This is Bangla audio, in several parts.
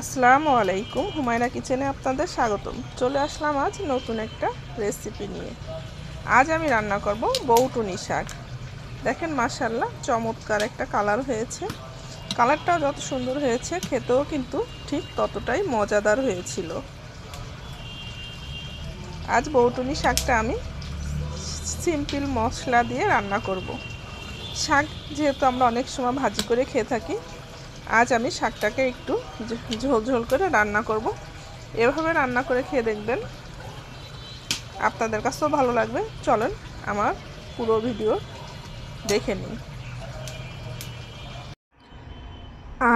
আসসালামু আলাইকুম, হুমায়রা কিচেনে আপনাদের স্বাগতম। চলে আসলাম আজ নতুন একটা রেসিপি নিয়ে। আজ আমি রান্না করব বৌটুনি শাক। দেখেন মাসাল্লাহ চমৎকার একটা কালার হয়েছে। কালারটাও যত সুন্দর হয়েছে, খেতেও কিন্তু ঠিক ততটাই মজাদার হয়েছিল। আজ বৌটুনি শাকটা আমি সিম্পল মশলা দিয়ে রান্না করব। শাক যেহেতু আমরা অনেক সময় ভাজি করে খেয়ে থাকি আজ আমি শাকটাকে একটু ঝোল ঝোল করে রান্না করব। এভাবে রান্না করে খেয়ে দেখবেন আপনাদের কাছেও ভালো লাগবে। চলেন আমার পুরো ভিডিও দেখে নিন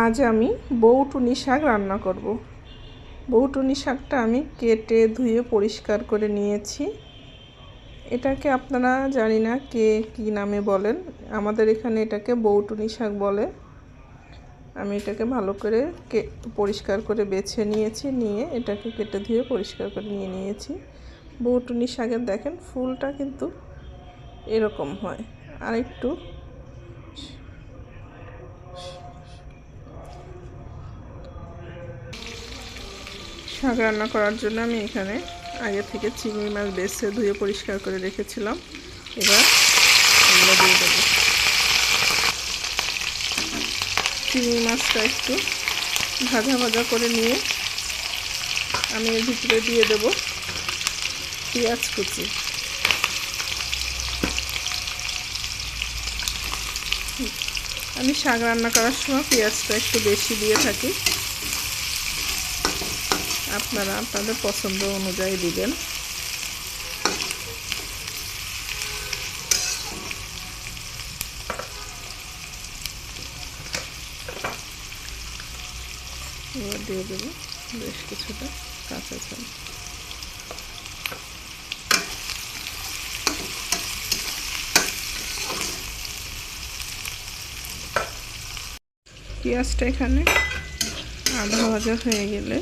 আজ আমি বৌটুনি শাক রান্না করব। বৌটুনি শাকটা আমি কেটে ধুয়ে পরিষ্কার করে নিয়েছি। এটাকে আপনারা জানি না কে কী নামে বলেন। আমাদের এখানে এটাকে বৌটুনি শাক বলে। আমি এটাকে ভালো করে পরিষ্কার করে বেছে নিয়েছি, নিয়ে এটাকে কেটে ধুয়ে পরিষ্কার করে নিয়ে নিয়েছি। বৌটুনি শাকের দেখেন ফুলটা কিন্তু এরকম হয়। আর একটু শাক রান্না করার জন্য আমি এখানে আগে থেকে চিংড়ি মাছ বেছে ধুয়ে পরিষ্কার করে রেখেছিলাম। এবার এগুলো দিয়ে দেবো। চিংড়ি মাছটা একটু ভাজা ভাজা করে নিয়ে আমি এর ভিতরে দিয়ে দেব পেঁয়াজ কুচি। আমি শাক রান্না করার সময় পেঁয়াজটা একটু বেশি দিয়ে থাকি। আপনারা আপনাদের পছন্দ অনুযায়ী দিবেন। এবার দিয়ে দেবো বেশ কিছুটা কাঁচা চাল। পেঁয়াজটা এখানে আধা ভাজা হয়ে গেলে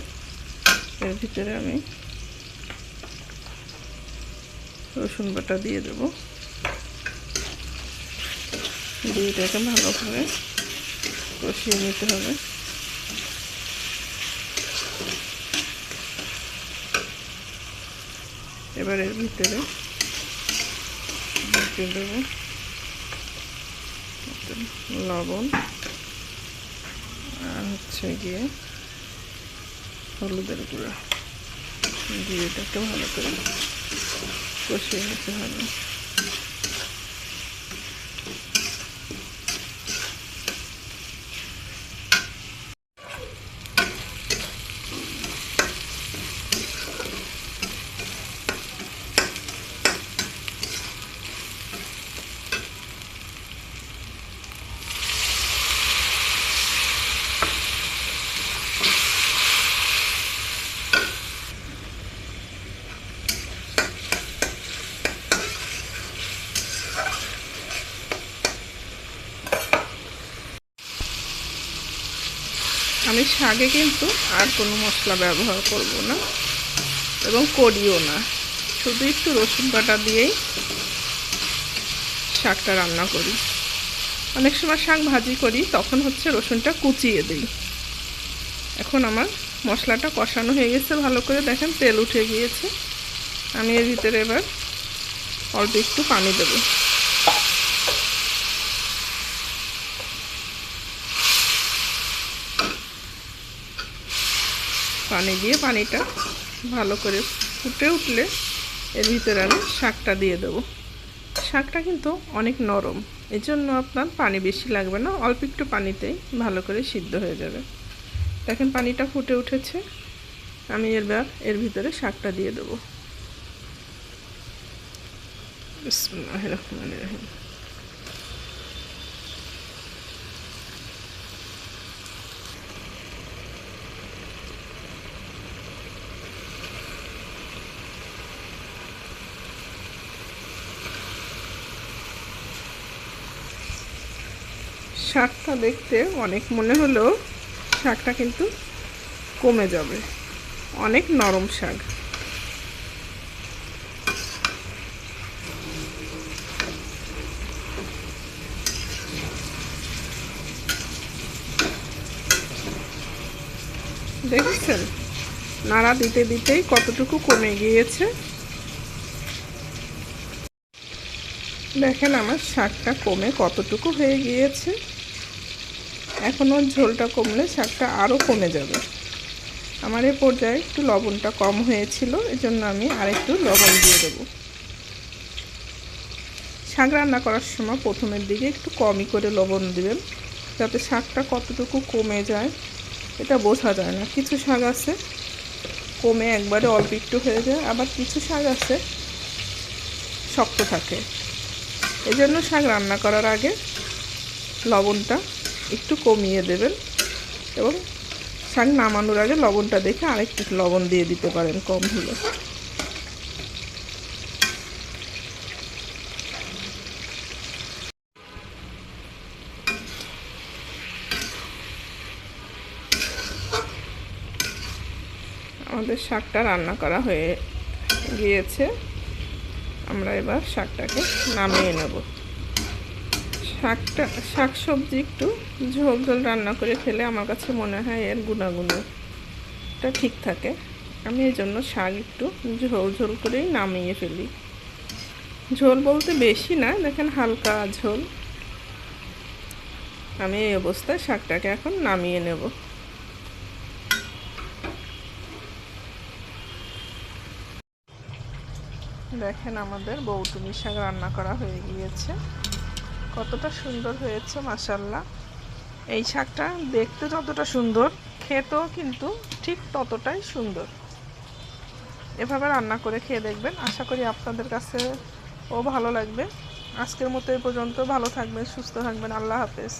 এর ভিতরে আমি রসুন বাটা দিয়ে দেবো। দিয়ে এটাকে ভালো করে কষিয়ে নিতে হবে। এর ভিতরে। দিয়ে দেবো। লবণ। আর হচ্ছে গিয়ে হলুদের গুঁড়া। দিয়ে এটাকে ভালো করে কষিয়ে নিতে হবে। আমি শাকে কিন্তু আর কোনো মশলা ব্যবহার করব না এবং করিও না। শুধু একটু রসুন বাটা দিয়েই শাকটা রান্না করি। অনেক সময় শাক ভাজি করি, তখন হচ্ছে রসুনটা কুচিয়ে দিই। এখন আমার মশলাটা কষানো হয়ে গেছে, ভালো করে দেখেন তেল উঠে গিয়েছে। আমি এর ভিতরে এবার অল্প একটু পানি দেবো। পানি দিয়ে পানিটা ভালো করে ফুটে উঠলে এর ভিতরে আমি শাকটা দিয়ে দেবো। শাকটা কিন্তু অনেক নরম এই জন্য আপনার পানি বেশি লাগবে না, অল্প একটু পানিতেই ভালো করে সিদ্ধ হয়ে যাবে। দেখেন পানিটা ফুটে উঠেছে, আমি এবার এর ভিতরে শাকটা দিয়ে দেবো। রহমান রহিম। শাকটা দেখতে অনেক মনে হলেও শাকটা কিন্তু কমে যাবে। অনেক নরম শাক। দেখেছেন? নাড়া দিতে দিতেই কতটুকু কমে গিয়েছে। দেখেন আমার শাকটা কমে কতটুকু হয়ে গিয়েছে। এখনও ঝোলটা কমলে শাকটা আরও কমে যাবে। আমার এ পর্যায়ে একটু লবণটা কম হয়েছিল, এজন্য আমি আরেকটু লবণ দিয়ে দেবো। শাক রান্না করার সময় প্রথমের দিকে একটু কমই করে লবণ দিবেন, যাতে শাকটা কতটুকু কমে যায় এটা বোঝা যায় না। কিছু শাক আছে, কমে একবারে অল্প একটু হয়ে যায়, আবার কিছু শাক আছে শক্ত থাকে। এজন্য শাক রান্না করার আগে লবণটা একটু কমিয়ে দেবেন এবং শাক নামানোর আগে লবণটা দেখে আরেকটু লবণ দিয়ে দিতে পারেন কম হলে। আমাদের শাকটা রান্না করা হয়ে গিয়েছে। আমরা এবার শাকটাকে নামিয়ে নেব। শাকটা শাক সবজি একটু ঝোল ঝোল রান্না করে খেলে আমার কাছে মনে হয় এর গুণাগুণটা ঠিক থাকে। আমি এই জন্য শাক একটু ঝোল ঝোল করেই নামিয়ে ফেলি। ঝোল বলতে বেশি না, দেখেন হালকা ঝোল। আমি এই অবস্থায় শাকটাকে এখন নামিয়ে নেব। দেখেন আমাদের বৌটুমি শাক রান্না করা হয়ে গিয়েছে। কতটা সুন্দর হয়েছে মাসাল্লাহ এই শাকটা দেখতে যতটা সুন্দর, খেতেও কিন্তু ঠিক ততটাই সুন্দর। এভাবে রান্না করে খেয়ে দেখবেন। আশা করি আপনাদের কাছে ও ভালো লাগবে। আজকের মতো এই পর্যন্ত। ভালো থাকবেন, সুস্থ থাকবেন। আল্লাহ হাফেজ।